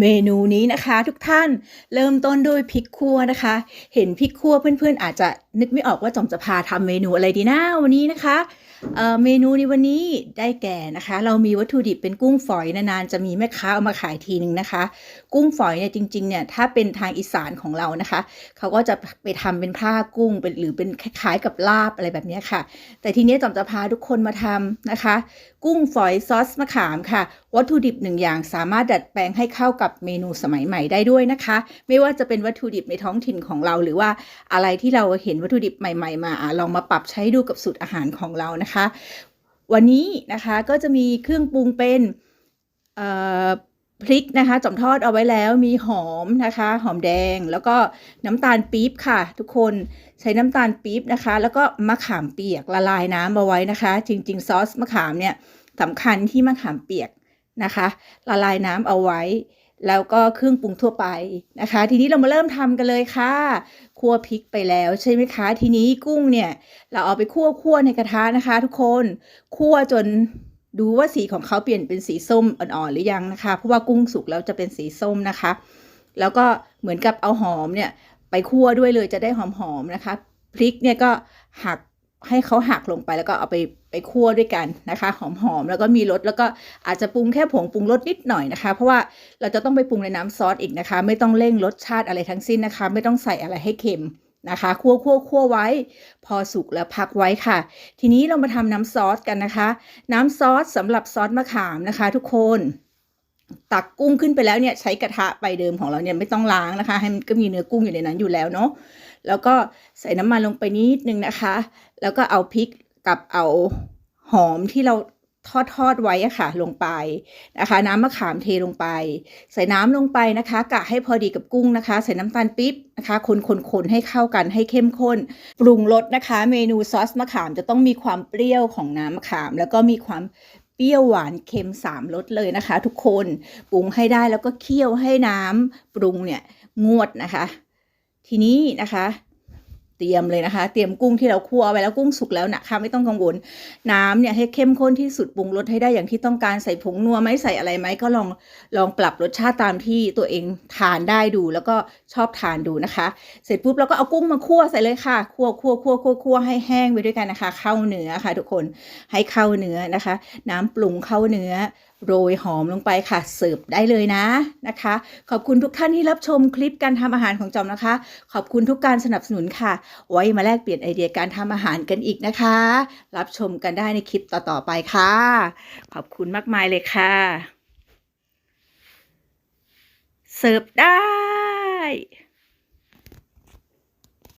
เมนูนี้นะคะทุกท่านเริ่มต้นด้วยพริกคั่วนะคะ เห็นพริกคั่วเพื่อนๆ อาจจะนึกไม่ออกว่าจอมจะพาทำเมนูอะไรดีนะวันนี้นะคะเเมนูในวันนี้ได้แก่นะคะ เรามีวัตถุดิบเป็นกุ้งฝอยนานๆจะมีแม่ค้าเอามาขายทีนึงนะคะ กุ้งฝอยเนี่ยจริงๆเนี่ยถ้าเป็นทางอีสานของเรานะคะ เขาก็จะไปทำเป็นผ้ากุ้งเป็นหรือเป็นคล้ายๆกับลาบอะไรแบบนี้ค่ะ แต่ทีนี้จอมจะพาทุกคนมาทำนะคะ กุ้งฝอยซอสมะขามค่ะ วัตถุดิบหนึ่งอย่างสามารถดัดแปลงให้เข้ากับเมนูสมัยใหม่ได้ด้วยนะคะ ไม่ว่าจะเป็นวัตถุดิบในท้องถิ่นของเรา หรือว่าอะไรที่เราเห็นวัตถุดิบใหม่ ๆ มาลองมาปรับใช้ดูกับสูตรอาหารของเรานะคะ วันนี้นะคะก็จะมีเครื่องปรุงเป็นพริกนะคะจอมทอดเอาไว้แล้วมีหอมนะคะ หอมแดงแล้วก็น้ำตาลปี๊บค่ะ ทุกคนใช้น้ำตาลปี๊บนะคะ แล้วก็มะขามเปียกละลายน้ำเอาไว้นะคะ จริง ๆ ซอสมะขามเนี่ยสำคัญที่มะขามเปียกนะคะ ละลายน้ำเอาไว้ แล้วก็เครื่องปรุงทั่วไปนะคะ ทีนี้เรามาเริ่มทำกันเลยค่ะคั่วพริกไปแล้วใช่ไหมคะ ทีนี้กุ้งเนี่ย เราเอาไปคั่วคั่วในกระทะนะคะ ทุกคนคั่วจนดูว่าสีของเขาเปลี่ยนเป็นสีส้มอ่อนๆหรือยังนะคะ เพราะว่ากุ้งสุกแล้วจะเป็นสีส้มนะคะ แล้วก็เหมือนกับเอาหอมเนี่ยไปคั่วด้วยเลยจะได้หอมๆนะคะ พริกเนี่ยก็หัก ให้เขาหักลงไปแล้วก็เอาไปไปคั่วด้วยกันนะคะ หอมๆแล้วก็มีรสแล้วก็อาจจะปรุงแค่ผงปรุงรสนิดหน่อยนะคะ เพราะว่าเราจะต้องไปปรุงในน้ำซอสอีกนะคะ ไม่ต้องเร่งรสชาติอะไรทั้งสิ้นนะคะ ไม่ต้องใส่อะไรให้เค็มนะคะคั่วคั่วคั่วไว้ พอสุกแล้วพักไว้ค่ะ ทีนี้เรามาทำน้ำซอสกันนะคะ น้ำซอสสำหรับซอสมะขามนะคะ ทุกคน ตักกุ้งขึ้นไปแล้วเนี่ยใช้กระทะใบเดิมของเราเนี่ยไม่ต้องล้างนะคะ ให้มันก็มีเนื้อกุ้งอยู่ในนั้นอยู่แล้วเนาะแล้วก็ใส่น้ำมันลงไปนิดนึงนะคะ แล้วก็เอาพริกกับเอาหอมที่เราทอดทอดไว้อะค่ะลงไปนะคะ น้ำมะขามเทลงไป ใส่น้ำลงไปนะคะ กะให้พอดีกับกุ้งนะคะ ใส่น้ำตาลปิ๊บนะคะ คนคนคนให้เข้ากันให้เข้มข้น ปรุงรสนะคะ เมนูซอสมะขามจะต้องมีความเปรี้ยวของน้ำมะขาม แล้วก็มีความ เปรี้ยวหวานเค็มสามรสเลยนะคะ ทุกคนปรุงให้ได้แล้วก็เคี่ยวให้น้ำปรุงเนี่ยงวดนะคะ ทีนี้นะคะ ตรียมเลยนะคะ เตรียมกุ้งที่เราคั่วไว้แล้วกุ้งสุกแล้วนะคะไม่ต้องกังวล น้ำเนี่ยให้เข้มข้นที่สุดปรุงรสให้ได้อย่างที่ต้องการใส่ผงนัวไหมใส่อะไรไหมก็ลองลองปรับรสชาติตามที่ตัวเองทานได้ดูแล้วก็ชอบทานดูนะคะ เสร็จปุ๊บเราก็เอากุ้งมาคั่วใส่เลยค่ะคั่วคั่วคั่วคั่วคั่วให้แห้งไปด้วยกันนะคะ เข้าเนื้อค่ะ ทุกคนให้เข้าเนื้อนะคะ น้ำปรุงเข้าเนื้อ โรยหอมลงไปค่ะเสิร์ฟได้เลยนะนะคะ ขอบคุณทุกท่านที่รับชมคลิปการทำอาหารของจอมนะคะ ขอบคุณทุกการสนับสนุนค่ะ ไว้มาแลกเปลี่ยนไอเดียการทำอาหารกันอีกนะคะ รับชมกันได้ในคลิปต่อๆไปค่ะ ขอบคุณมากมายเลยค่ะ เสิร์ฟได้